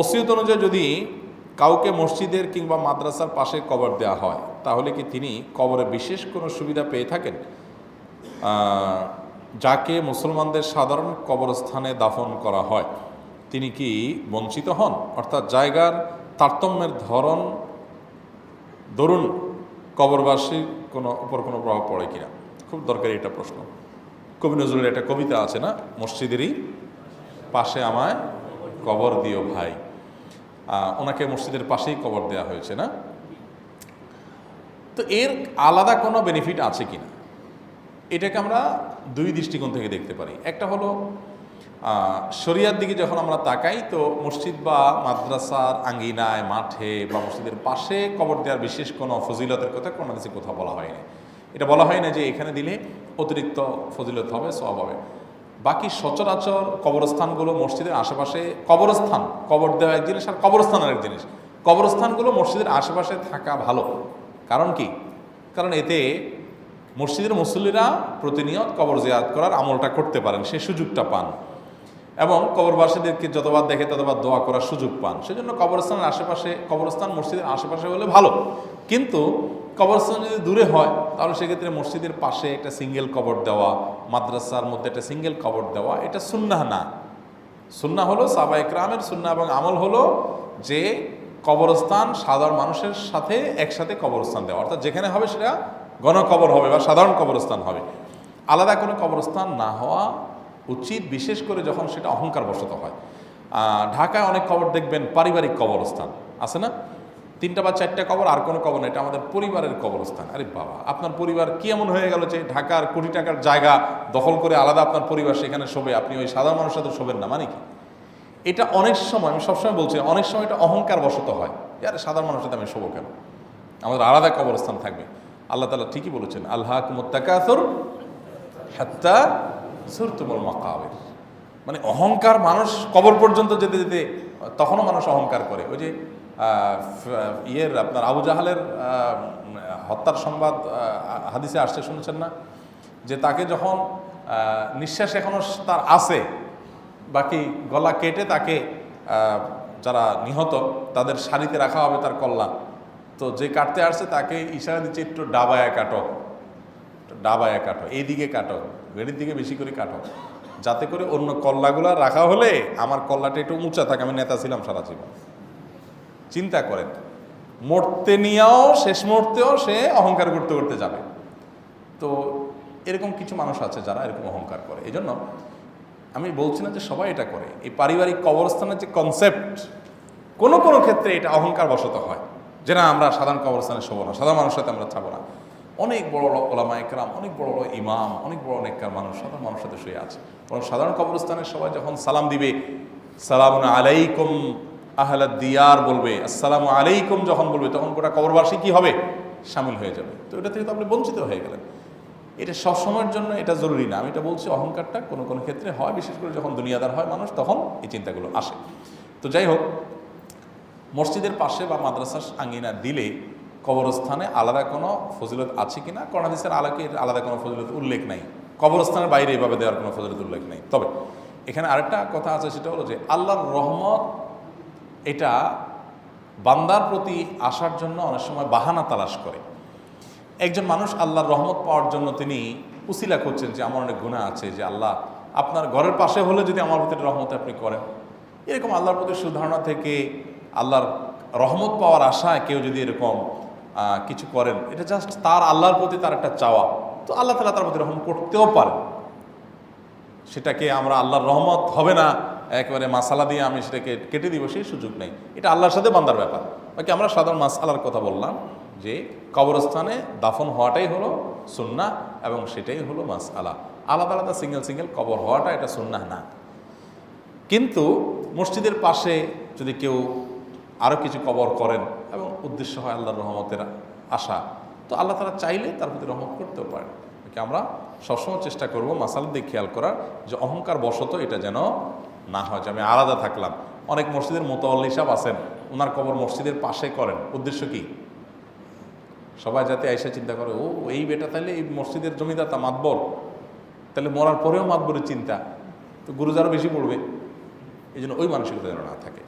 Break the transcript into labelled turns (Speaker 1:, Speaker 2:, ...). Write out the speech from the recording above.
Speaker 1: ওসিয়ত অনুযায়ী যদি কাউকে মসজিদের কিংবা মাদ্রাসার পাশে কবর দেওয়া হয়, তাহলে কি তিনি কবরে বিশেষ কোনো সুবিধা পেয়ে থাকেন? যাকে মুসলমানদের সাধারণ কবরস্থানে দাফন করা হয়, তিনি কি বঞ্চিত হন? অর্থাৎ জায়গার তারতম্যের ধরন ধরুন কবরবাসীর কোনো, উপর কোনো প্রভাব পড়ে কিনা? খুব দরকারি এটা প্রশ্ন। কবি নজরুলের একটা কবিতা আছে না? মসজিদেরই পাশে আমায় কবর দিও ভাই। ওনাকে মসজিদের পাশেই কবর দেওয়া হয়েছে, না? তো এর আলাদা কোনো বেনিফিট আছে কিনা এটাকে আমরা দুই দৃষ্টিকোণ থেকে দেখতে পারি। একটা হলো শরিয়ার দিকে যখন আমরা তাকাই, তো মসজিদ বা মাদ্রাসার আঙ্গিনায়, মাঠে বা মসজিদের পাশে কবর দেওয়ার বিশেষ কোনো ফজিলতের কথা কোনো কিছু কোথাও বলা হয়নি। এটা বলা হয় না যে এখানে দিলে অতিরিক্ত ফজিলত হবে সব হবে। বাকি সচরাচর কবরস্থানগুলো মসজিদের আশেপাশে কবরস্থান, কবর দেওয়া এক জিনিস আর কবরস্থান আরেক জিনিস। কবরস্থানগুলো মসজিদের আশেপাশে থাকা ভালো। কারণ কি? কারণ এতে মসজিদের মুসল্লিরা প্রতিনিয়ত কবর জিয়ারত করার আমলটা করতে পারেন, সে সুযোগটা পান। এবং কবরবাসীদেরকে যতবার দেখে ততবার দোয়া করার সুযোগ পান। সেজন্য কবরস্থানের আশেপাশে, কবরস্থান মসজিদের আশেপাশে হলে ভালো। কিন্তু কবরস্থান যদি দূরে হয়, তাহলে সেক্ষেত্রে মসজিদের পাশে একটা সিঙ্গেল কবর দেওয়া, মাদ্রাসার মধ্যে একটা সিঙ্গেল কবর দেওয়া, এটা সুন্না না। সুন্না হলো সাবা একরামের সুন্না এবং আমল হলো যে কবরস্থান সাধারণ মানুষের সাথে একসাথে কবরস্থান দেওয়া। অর্থাৎ যেখানে হবে সেটা গণকবর হবে বা সাধারণ কবরস্থান হবে। আলাদা কোনো কবরস্থান না হওয়া উচিত, বিশেষ করে যখন সেটা অহংকার বশত হয় ঢাকায় অনেক কবর দেখবেন, পারিবারিক কবরস্থান, আছে না? তিনটা বা চারটা কবর, আর কোনো কবর না, এটা আমাদের পরিবারের কবরস্থান। আরে বাবা, আপনার পরিবার কি এমন হয়ে গেল যে ঢাকার কোটি টাকার জায়গা দখল করে আলাদা আপনার পরিবার সেখানে শোবে? আপনি ওই সাধারণ মানুষের সাথে শোবেন না মানে কি? এটা অনেক সময়, আমি সবসময় বলছি, অনেক সময় এটা অহংকার বশত হয়। আরে সাধারণ মানুষের সাথে আমি শোবো কেন? আমাদের আলাদা কবরস্থান থাকবে। আল্লাহ তালা ঠিকই বলেছেন আল্লাহ কুমত্তাকাথর হাত্তা সুরতুমুল মাকাবের। মানে অহংকার মানুষ কবর পর্যন্ত যেতে যেতে, তখনও মানুষ অহংকার করে। ওই যে ইয়ের আপনার আবু জাহালের হত্যার সংবাদ হাদিসে আসছে, শুনেছেন না? যে তাকে যখন নিঃশ্বাস এখনও তার আছে, বাকি গলা কেটে তাকে যারা নিহত, তাদের শাড়িতে রাখা হবে তার কল্যাণ। তো যে কাটতে আসছে তাকে ইশারা দিচ্ছে একটু ডাবায়া কাটো। ডাবায়া কাটো, এইদিকে কাটো গেড়ির দিকে বেশি করে কাটো। যাতে করে অন্য কল্লাগুলো রাখা হলে আমার কল্লাটা একটু উঁচা থাকে, আমি নেতা ছিলাম সারা জীবন। চিন্তা করেন। মরতে নিয়েও, শেষ মুহূর্তেও সে অহংকার করতে করতে যাবে। তো এরকম কিছু মানুষ আছে যারা এরকম অহংকার করে। এই জন্য আমি বলছি না যে সবাই এটা করে। এই পারিবারিক কবরস্থানের যে কনসেপ্ট কোনো কোনো ক্ষেত্রে এটা অহংকার বশত হয়। যে না, আমরা সাধারণ কবরস্থানে শোবো না, সাধারণ মানুষের সাথে আমরা থাকব না। অনেক বড় বড় ওলামা একরাম অনেক বড় বড় ইমাম, অনেক বড় নেককার মানুষ, সাধারণ মানুষের সাথে শুয়ে আছে। বরং সাধারণ কবরস্থানের সবাই যখন সালাম দিবে সালাম আলাইকুম আহলা দিয়ার বলবে, আসসালামু আলাইকুম যখন বলবে, তখন গোটা কবরবাসী কি হবে? সামিল হয়ে যাবে। তো এটা থেকে তো আপনি বঞ্চিত হয়ে গেলেন। এটা সবসময়ের জন্য এটা জরুরি না। আমি এটা বলছি, অহংকারটা কোনো কোনো ক্ষেত্রে হয়। বিশেষ করে যখন দুনিয়াদার হয় মানুষ, তখন এই চিন্তাগুলো আসে। তো যাই হোক, মসজিদের পাশে বা মাদ্রাসার আঙ্গিনা দিলে কবরস্থানে আলাদা কোনো ফজিলত আছে কিনা? করোনাদিসের আলাকে এর আলাদা কোনো ফজিলত উল্লেখ নাই। কবরস্থানের বাইরে এভাবে দেওয়ার কোনো ফজিলত উল্লেখ নেই। তবে এখানে আরেকটা কথা আছে, সেটা হলো যে আল্লাহর রহমত এটা বান্দার প্রতি আসার জন্য অনেক সময় বাহানা তালাশ করে। একজন মানুষ আল্লাহর রহমত পাওয়ার জন্য তিনি উসিলা করছেন যে আমার অনেক গুণা আছে, যে আল্লাহ আপনার ঘরের পাশে হলে যদি আমার প্রতি রহমত আপনি করেন। এরকম আল্লাহর প্রতি সুধারণা থেকে আল্লাহর রহমত পাওয়ার আশায় কেউ যদি এরকম কিছু করেন, এটা জাস্ট তার আল্লাহর প্রতি তার একটা চাওয়া। তো আল্লাহ তালা তার প্রতি রহম করতেও পারেন। সেটাকে আমরা আল্লাহর রহমত হবে না একেবারে মাসালা দিয়ে আমি সেটাকে কেটে দিব, সেই সুযোগ নেই। এটা আল্লাহর সাথে বান্দার ব্যাপার। বাকি আমরা সাধারণ মাসালার কথা বললাম যে কবরস্থানে দাফন হওয়াটাই হলো সুন্না এবং সেটাই হলো মাসালা আলাদা আলাদা সিঙ্গেল সিঙ্গেল কবর হওয়াটা এটা সুন্না না। কিন্তু মসজিদের পাশে যদি কেউ আরও কিছু কবর করেন এবং উদ্দেশ্য হয় আল্লাহর রহমতের আশা, তো আল্লাহ তারা চাইলে তার প্রতি রহমত করতেও একে আমরা সবসময় চেষ্টা করব মাসাল দিয়ে খেয়াল করার যে অহংকার বশত এটা যেন না হয় যে আমি আলাদা থাকলাম। অনেক মসজিদের মোতাল্লি সাহেব আছেন। ওনার কবর মসজিদের পাশে করেন। উদ্দেশ্য কি? সবাই যাতে আইসা চিন্তা করে, ও, এই বেটা তাহলে এই মসজিদের জমিদাতা মাতবর। তাহলে মরার পরেও মাতবরের চিন্তা। তো গুরুজারও বেশি পড়বে। এই জন্য ওই মানসিকতা যেন না থাকে।